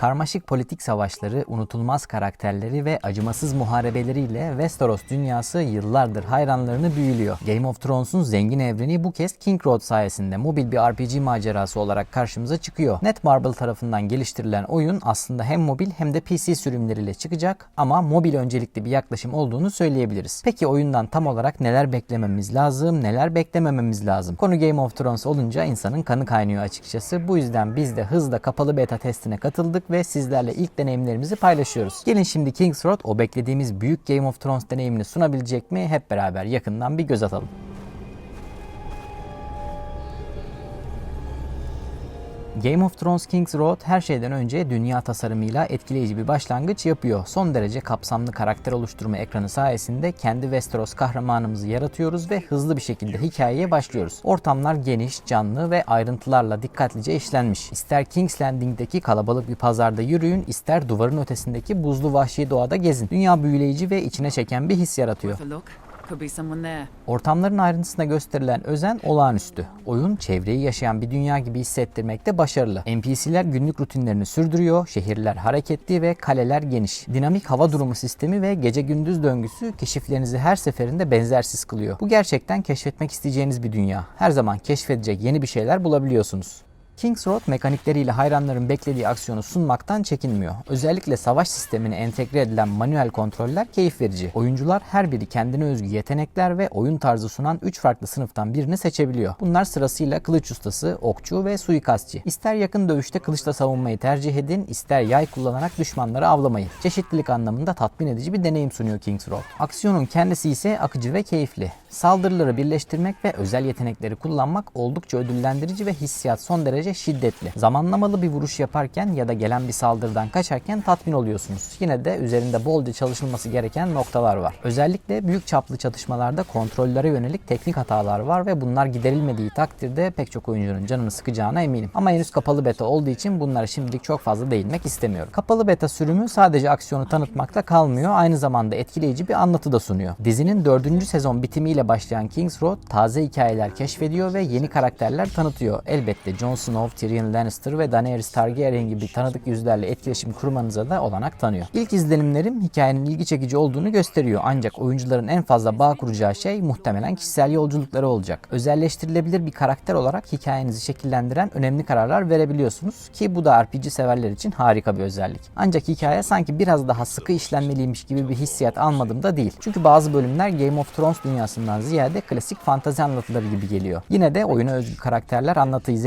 Karmaşık politik savaşları, unutulmaz karakterleri ve acımasız muharebeleriyle Westeros dünyası yıllardır hayranlarını büyülüyor. Game of Thrones'un zengin evreni bu kez King Road sayesinde mobil bir RPG macerası olarak karşımıza çıkıyor. Netmarble tarafından geliştirilen oyun aslında hem mobil hem de PC sürümleriyle çıkacak ama mobil öncelikli bir yaklaşım olduğunu söyleyebiliriz. Peki oyundan tam olarak neler beklememiz lazım, neler beklemememiz lazım? Konu Game of Thrones olunca insanın kanı kaynıyor açıkçası. Bu yüzden biz de hızla kapalı beta testine katıldık ve sizlerle ilk deneyimlerimizi paylaşıyoruz. Gelin şimdi King's Road o beklediğimiz büyük Game of Thrones deneyimini sunabilecek mi? Hep beraber yakından bir göz atalım. Game of Thrones King's Road her şeyden önce dünya tasarımıyla etkileyici bir başlangıç yapıyor. Son derece kapsamlı karakter oluşturma ekranı sayesinde kendi Westeros kahramanımızı yaratıyoruz ve hızlı bir şekilde hikayeye başlıyoruz. Ortamlar geniş, canlı ve ayrıntılarla dikkatlice işlenmiş. İster King's Landing'deki kalabalık bir pazarda yürüyün, ister duvarın ötesindeki buzlu vahşi doğada gezin. Dünya büyüleyici ve içine çeken bir his yaratıyor. Ortamların ayrıntısına gösterilen özen olağanüstü. Oyun çevreyi yaşayan bir dünya gibi hissettirmekte başarılı. NPC'ler günlük rutinlerini sürdürüyor, şehirler hareketli ve kaleler geniş. Dinamik hava durumu sistemi ve gece gündüz döngüsü keşiflerinizi her seferinde benzersiz kılıyor. Bu gerçekten keşfetmek isteyeceğiniz bir dünya. Her zaman keşfedecek yeni bir şeyler bulabiliyorsunuz. Kings Road mekanikleriyle hayranların beklediği aksiyonu sunmaktan çekinmiyor. Özellikle savaş sistemine entegre edilen manuel kontroller keyif verici. Oyuncular her biri kendine özgü yetenekler ve oyun tarzı sunan 3 farklı sınıftan birini seçebiliyor. Bunlar sırasıyla kılıç ustası, okçu ve suikastçı. İster yakın dövüşte kılıçla savunmayı tercih edin, ister yay kullanarak düşmanları avlamayı. Çeşitlilik anlamında tatmin edici bir deneyim sunuyor Kings Road. Aksiyonun kendisi ise akıcı ve keyifli. Saldırıları birleştirmek ve özel yetenekleri kullanmak oldukça ödüllendirici ve hissiyat son derece şiddetli. Zamanlamalı bir vuruş yaparken ya da gelen bir saldırıdan kaçarken tatmin oluyorsunuz. Yine de üzerinde bolca çalışılması gereken noktalar var. Özellikle büyük çaplı çatışmalarda kontrollere yönelik teknik hatalar var ve bunlar giderilmediği takdirde pek çok oyuncunun canını sıkacağına eminim. Ama henüz kapalı beta olduğu için bunlara şimdilik çok fazla değinmek istemiyorum. Kapalı beta sürümü sadece aksiyonu tanıtmakla kalmıyor, aynı zamanda etkileyici bir anlatı da sunuyor. Dizinin 4. sezon bitimiyle başlayan King's Road taze hikayeler keşfediyor ve yeni karakterler tanıtıyor. Elbette Jon Snow, Tyrion Lannister ve Daenerys Targaryen gibi tanıdık yüzlerle etkileşim kurmanıza da olanak tanıyor. İlk izlenimlerim hikayenin ilgi çekici olduğunu gösteriyor ancak oyuncuların en fazla bağ kuracağı şey muhtemelen kişisel yolculukları olacak. Özelleştirilebilir bir karakter olarak hikayenizi şekillendiren önemli kararlar verebiliyorsunuz ki bu da RPG severler için harika bir özellik. Ancak hikaye sanki biraz daha sıkı işlenmeliymiş gibi bir hissiyat almadım da değil. Çünkü bazı bölümler Game of Thrones dünyasından ziyade klasik fantazi anlatıları gibi geliyor. Yine de oyuna özgü karakterler anlatıyı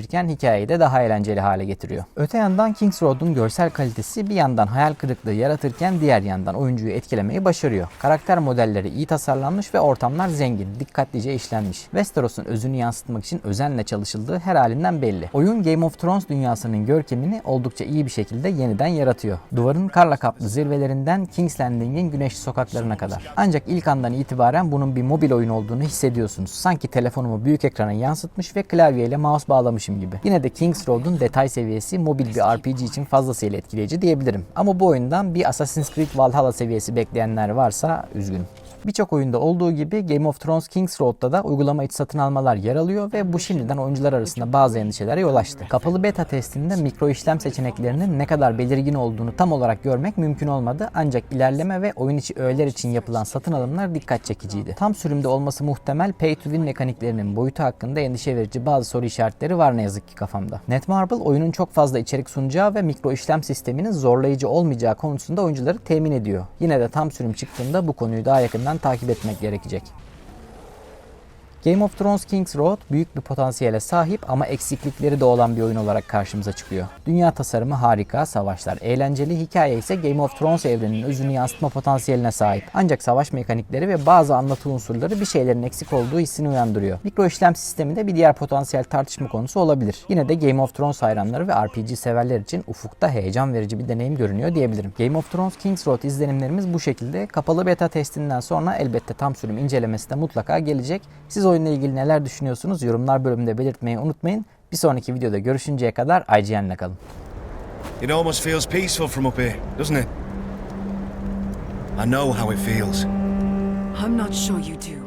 zenginleştirirken hikayeyi de daha eğlenceli hale getiriyor. Öte yandan Kings Road'un görsel kalitesi bir yandan hayal kırıklığı yaratırken diğer yandan oyuncuyu etkilemeyi başarıyor. Karakter modelleri iyi tasarlanmış ve ortamlar zengin, dikkatlice işlenmiş. Westeros'un özünü yansıtmak için özenle çalışıldığı her halinden belli. Oyun Game of Thrones dünyasının görkemini oldukça iyi bir şekilde yeniden yaratıyor. Duvarın karla kaplı zirvelerinden King's Landing'in güneşli sokaklarına kadar. Ancak ilk andan itibaren bunun bir mobil oyun olduğunu hissediyorsunuz. Sanki telefonumu büyük ekrana yansıtmış ve klavyeyle mouse bağlamışım gibi. Yine de King's Road'un detay seviyesi mobil bir RPG için fazlasıyla etkileyici diyebilirim. Ama bu oyundan bir Assassin's Creed Valhalla seviyesi bekleyenler varsa üzgünüm. Birçok oyunda olduğu gibi Game of Thrones King's Road'da da uygulama içi satın almalar yer alıyor ve bu şimdiden oyuncular arasında bazı endişelere yol açtı. Kapalı beta testinde mikro işlem seçeneklerinin ne kadar belirgin olduğunu tam olarak görmek mümkün olmadı ancak ilerleme ve oyun içi öğeler için yapılan satın alımlar dikkat çekiciydi. Tam sürümde olması muhtemel pay to win mekaniklerinin boyutu hakkında endişe verici bazı soru işaretleri var ne yazık ki kafamda. Netmarble oyunun çok fazla içerik sunacağı ve mikro işlem sisteminin zorlayıcı olmayacağı konusunda oyuncuları temin ediyor. Yine de tam sürüm çıktığında bu konuyu daha yakından takip etmek gerekecek. Game of Thrones King's Road büyük bir potansiyele sahip ama eksiklikleri de olan bir oyun olarak karşımıza çıkıyor. Dünya tasarımı harika, savaşlar eğlenceli, hikaye ise Game of Thrones evreninin özünü yansıtma potansiyeline sahip. Ancak savaş mekanikleri ve bazı anlatı unsurları bir şeylerin eksik olduğu hissini uyandırıyor. Mikro işlem sistemi de bir diğer potansiyel tartışma konusu olabilir. Yine de Game of Thrones hayranları ve RPG severler için ufukta heyecan verici bir deneyim görünüyor diyebilirim. Game of Thrones King's Road izlenimlerimiz bu şekilde. Kapalı beta testinden sonra elbette tam sürüm incelemesi de mutlaka gelecek. Siz oyunla ilgili neler düşünüyorsunuz? Yorumlar bölümünde belirtmeyi unutmayın. Bir sonraki videoda görüşünceye kadar IGN'le kalın. It almost feels peaceful from up here, doesn't it? I know how it feels. I'm not sure you do.